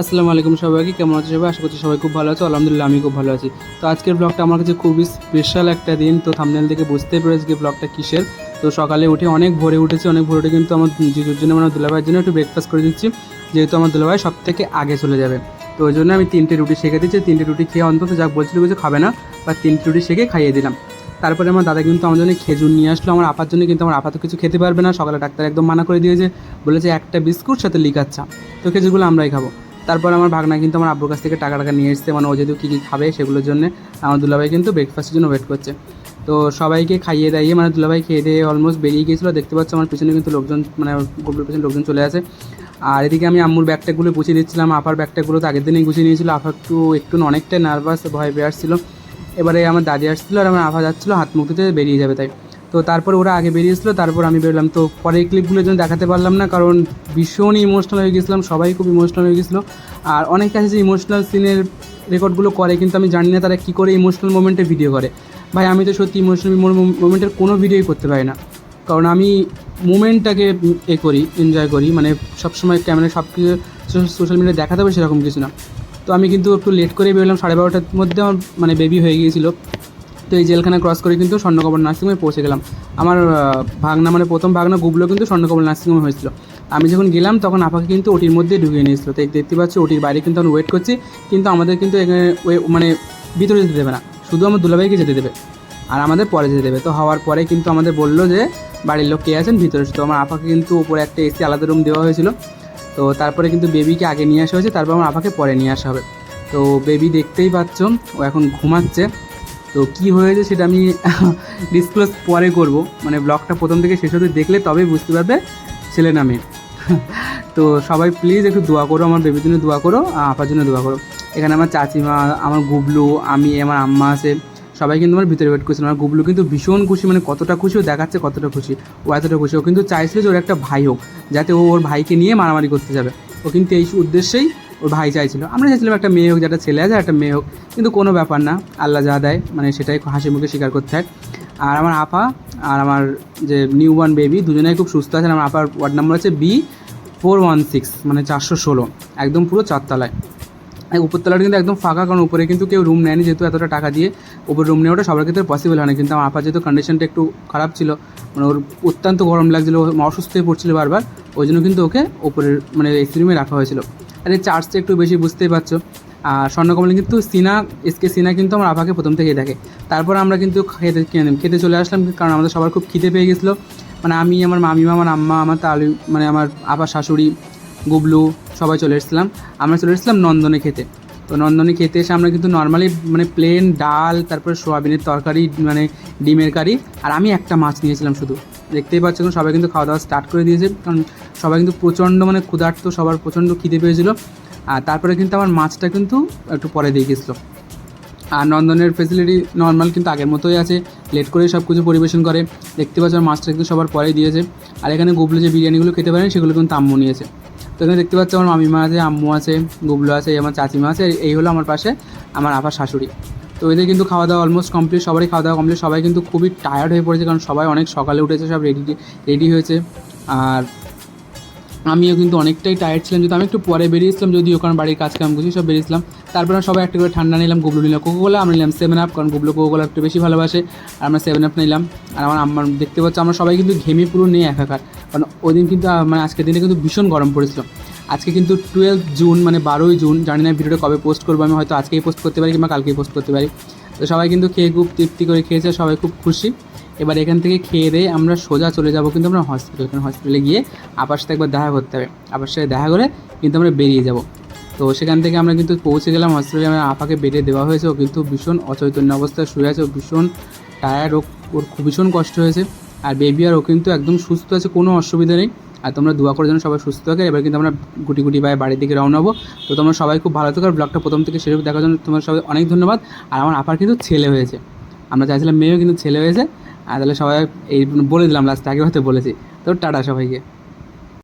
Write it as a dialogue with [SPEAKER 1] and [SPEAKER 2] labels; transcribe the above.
[SPEAKER 1] আসসালামু আলাইকুম সবাইকে, কেমন আছো সবাই? আশা করছি সবাই খুব ভালো আছো। আলহামদুলিল্লাহ আমি খুব ভালো আছি। তো আজকের ব্লগটা আমার কাছে খুবই স্পেশাল একটা দিন। তো থামনেল থেকে বুঝতে পেরেছি যে ব্লগটা কিসের। তো সকালে উঠে অনেক ভোরে উঠেছি, অনেক ভোরে উঠে কিন্তু আমার জিজুর জন্য আমার দুলাভাইয়ের জন্য একটু ব্রেকফাস্ট করে দিচ্ছি, যেহেতু আমার দুলাভাই সব থেকে আগে চলে যাবে। তো ওই জন্য আমি তিনটে রুটি শেখে দিচ্ছি। তিনটে রুটি খেয়ে অন্তত যা বলছিল কিছু খাবে না, বা তিনটে রুটি শেখে খাইয়ে দিলাম। তারপরে আমার দাদা কিন্তু আমার জন্য খেজুর নিয়ে আসলো। আমার আপার জন্য কিন্তু আমার আপা তো কিছু খেতে পারবে না। সকালে ডাক্তার একদম মানা করে দিয়েছে, বলেছে একটা বিস্কুট সাথে লিকাচ্ছা তো খেজুরগুলো আমরাই খাব। তারপর আমার ভাগনা কিন্তু আমার আব্বুর কাছ থেকে টাকা টাকা নিয়ে এসছে মানে ও যেহেতু কী কী খাবে সেগুলোর জন্য, আমার দুলাভাই কিন্তু ব্রেকফাস্টের জন্য ওয়েট করছে। তো সবাইকে খাইয়ে দাইয়ে মানে দুলাভাই খেয়ে দিয়ে অলমোস্ট বেরিয়ে গিয়েছিল, দেখতে পাচ্ছ আমার পিছনে কিন্তু লোকজন মানে গোবরের পিছনে লোকজন চলে আসে। আর এদিকে আমি আম্মুর ব্যাগটাগুলো গুছিয়ে দিচ্ছিলাম, আপার ব্যাগটাগুলো তো আগের দিনেই গুছিয়ে নিয়েছিল, আফা একটু একটু অনেকটাই নার্ভাস ভয় পেয়ে আসছিল। এবারে আমার দাদি আসছিল আর আমার আফা যাচ্ছিল, হাত মুখ ধুতে বেরিয়ে যাবে তাই। তো তারপর ওরা আগে বেরিয়েছিলো, তারপর আমি বেরোলাম। তো পরে ক্লিপগুলো জন্য দেখাতে পারলাম না, কারণ ভীষণ ইমোশনাল হয়ে গেছিলাম, সবাই খুব ইমোশনাল হয়ে গেছিল। আর অনেক কাছে যে ইমোশনাল সিনের রেকর্ডগুলো করে, কিন্তু আমি জানি না তারা কী করে ইমোশনাল মোমেন্টে ভিডিও করে। ভাই, আমি তো সত্যি ইমোশনাল মোমেন্টের কোনো ভিডিওই করতে পারি না। কারণ আমি মুমেন্টটাকে এ করি এনজয় করি মানে সবসময় ক্যামেরা সব কিছু সোশ্যাল মিডিয়ায় দেখাতে হবে সেরকম কিছু না। তো আমি কিন্তু একটু লেট করে বেরোলাম, সাড়ে বারোটার মধ্যে আমার মানে বেবি হয়ে গিয়েছিল। তো এই জেলখানা ক্রস করে কিন্তু স্বর্ণকবর নার্সিংহোমে পৌঁছে গেলাম। আমার ভাগনা মানে প্রথম ভাগনা গুবলো কিন্তু স্বর্ণকবর নার্সিংহোমে হয়েছিল। আমি যখন গেলাম তখন আপাকে কিন্তু ওটির মধ্যে ঢুকিয়ে নিয়েছিল তাই দেখতে পাচ্ছি, ওটির বাইরে কিন্তু আমি ওয়েট করছি, কিন্তু আমাদের কিন্তু এখানে মানে ভিতরে যেতে দেবে না। শুধু আমার দুলাভাইকে যেতে দেবে আর আমাদের পরে যেতে দেবে। তো হওয়ার পরে কিন্তু আমাদের বলল যে, বাড়ির লোক কে আছেন ভিতরে। তো আমার আপাকে কিন্তু উপরে একটা এসি আলাদা রুম দেওয়া হয়েছিল। তো তারপরে কিন্তু বেবিকে আগে নিয়ে আসা হয়েছে, তারপর আমার আপাকে পরে নিয়ে আসা হবে। তো বেবি দেখতেই পাচ্ছ, ও এখন ঘুমাচ্ছে। তো কি হয়েছে সেটা আমি ডিসক্লোজ পরে করব। মানে ব্লগটা প্রথম থেকে শেষ হতে দেখলে তবেই বুঝতে পারবে ছেলে নামে তো সবাই প্লিজ একটু দোয়া করো, আমার বেবির জন্য দোয়া করো আপার জন্য দোয়া করো। এখানে আমার চাচিমা, আমার গুবলু, আমি, আমার আম্মা আছে। সবাই কিন্তু আমার ভিতরে ওয়েট করছিল আমার গুবলু কিন্তু ভীষণ খুশি মানে কতটা খুশি ও দেখাচ্ছে কতটা খুশি। ও এতটা খুশি। ও কিন্তু চাইছিল যে ওর একটা ভাই হোক, যাতে ও ওর ভাইকে নিয়ে মারামারি করতে যাবে। ও কিন্তু এই উদ্দেশ্যেই ওর ভাই চাইছিল। আমরা চাইছিলাম একটা মেয়ে হোক যেটা ছেলে আছে, একটা মেয়ে হোক। কিন্তু কোনো ব্যাপার না, আল্লাহ যা দেয় মানে সেটাই হাসি মুখে স্বীকার করতে হয়। আর আমার আপা আর আমার যে নিউ বর্ন বেবি দুজনেই খুব সুস্থ আছেন। আমার আপার ওয়ার্ড নাম্বার আছে বি ফোর ওয়ান সিক্স মানে চারশো ষোলো। একদম পুরো চারতলায়। উপরতলাটা কিন্তু একদম ফাঁকা, কারণ উপরে কিন্তু কেউ রুম নেয়নি, যেহেতু এতটা টাকা দিয়ে উপরে রুম নেওয়াটা সবার ক্ষেত্রে পসিবল হয় না কিন্তু আমার আপার যেহেতু কন্ডিশনটা একটু খারাপ ছিল মানে ওর অত্যন্ত গরম লাগছিল অসুস্থ হয়ে পড়ছিল বারবার, ওই জন্য কিন্তু ওকে ওপরের মানে এসি রুমে রাখা হয়েছিল। আর চার্জটা একটু বেশি, বুঝতেই পারছ। আর স্বর্ণকমলে কিন্তু সিনা এসকে সিনা কিন্তু আমার আপাকে প্রথম থেকেই দেখে। তারপর আমরা কিন্তু খেতে খেতে চলে আসলাম, কারণ আমাদের সবার খুব খিদে পেয়ে গেছিল। মানে আমি, আমার মামিমা আমার আম্মা, আমার তালু মানে আমার আবার শাশুড়ি, গুবলু, সবাই চলে এসেছিলাম। আমরা চলে এসেছিলাম নন্দনে খেতে। তো নন্দনে খেতে এসে আমরা কিন্তু নর্মালি মানে প্লেন ডাল, তারপরে সোয়াবিনের তরকারি মানে ডিমের কারি, আর আমি একটা মাছ নিয়েছিলাম শুধু। দেখতেই পাচ্ছ এখন সবাই কিন্তু খাওয়া দাওয়া স্টার্ট করে দিয়েছে। কারণ সবাই কিন্তু প্রচণ্ড মানে ক্ষুধার্ত, সবার প্রচণ্ড খিদে পেয়েছিল। আর তারপরে কিন্তু আমার মাছটা কিন্তু একটু পরে দিয়ে গেছিল। আর নন্দনের ফেসিলিটি নর্মাল কিন্তু আগের মতোই আছে। লেট করে সব কিছু পরিবেশন করে। দেখতে পাচ্ছ আর মাছটা কিন্তু সবার পরেই দিয়েছে। আর এখানে গুবলু যে বিরিয়ানিগুলো খেতে পারেন, সেগুলো কিন্তু আম্মু নিয়েছে। তো এখানে দেখতে পাচ্ছ আমার মামিমা আছে, আম্মু আছে, গুবলু আছে আমার চাচিমা আছে, এই হলো আমার পাশে আমার আপার শাশুড়ি। তো এদের কিন্তু খাওয়া দাওয়া অলমোস্ট কমপ্লিট সবারই খাওয়া দাওয়া কমপ্লিট সবাই কিন্তু খুবই টায়ার্ড হয়ে পড়েছে, কারণ সবাই অনেক সকালে উঠেছে, সব রেডি রেডি হয়েছে। আর আমিও কিন্তু অনেকটাই টায়ার্ড ছিলাম, যেহেতু আমি একটু পরে বেরিয়েছিলাম যদি ওখানে বাড়ির কাজ কাম করছি সব বেরিয়েছিলাম। তারপরে সবাই একটা করে ঠান্ডা নিলাম, গুবলু নিলাম কোকোকোলা আমরা নিলাম সেভেন আপ কারণ গুবলু কোকোকোলা একটু বেশি ভালোবাসে। আর আমরা সেভেন আপ নিলাম, আর আমার আমার দেখতে পাচ্ছি, আমরা সবাই কিন্তু ঘেমে পুরো নেই একাকার। কারণ ওই দিন কিন্তু মানে আজকের দিনে কিন্তু ভীষণ গরম পড়েছিল। আজকে কিন্তু টুয়েলভ জুন মানে বারোই জুন, জানি না ভিডিওটা কবে পোস্ট করব, আমি হয়তো আজকেই পোস্ট করতে পারি কিংবা কালকেই পোস্ট করতে পারি। তো সবাই কিন্তু খেয়ে খুব তৃপ্তি করে খেয়েছে, সবাই খুব খুশি। এবার এখান থেকে খেয়ে দিয়ে আমরা সোজা চলে যাব কিন্তু আমরা হসপিটাল কারণ হসপিটালে গিয়ে আপার সাথে একবার দেখা করতে হবে। আপার সাথে দেখা করে কিন্তু আমরা বেরিয়ে যাব। তো সেখান থেকে আমরা কিন্তু পৌঁছে গেলাম হসপিটালে আমার আপাকে বেডে দেওয়া হয়েছে। ও কিন্তু ভীষণ অচৈতন্য অবস্থায় শুয়ে আছে, ও ভীষণ টায়ার্ড ও, ওর ভীষণ কষ্ট হয়েছে। আর বেবি আর ও কিন্তু একদম সুস্থ আছে, কোনো অসুবিধা নেই। আর তোমরা দোয়া করে যেন সবাই সুস্থ থাকে। এবার কিন্তু আমরা গুটি গুটি পায়ে বাড়ির দিকে রওনা হব। তো তোমরা সবাই খুব ভালো থাকো। আর ব্লগটা প্রথম থেকে সেরকম দেখার জন্য তোমার সবাই অনেক ধন্যবাদ। আর আমার আপার কিন্তু ছেলে হয়েছে। আমরা চাইছিলাম মেয়েও কিন্তু ছেলে হয়েছে। আর তাহলে সবাই এই বলে দিলাম লাস্টে আগে হয়তো বলেছি। তো টাটা সবাইকে।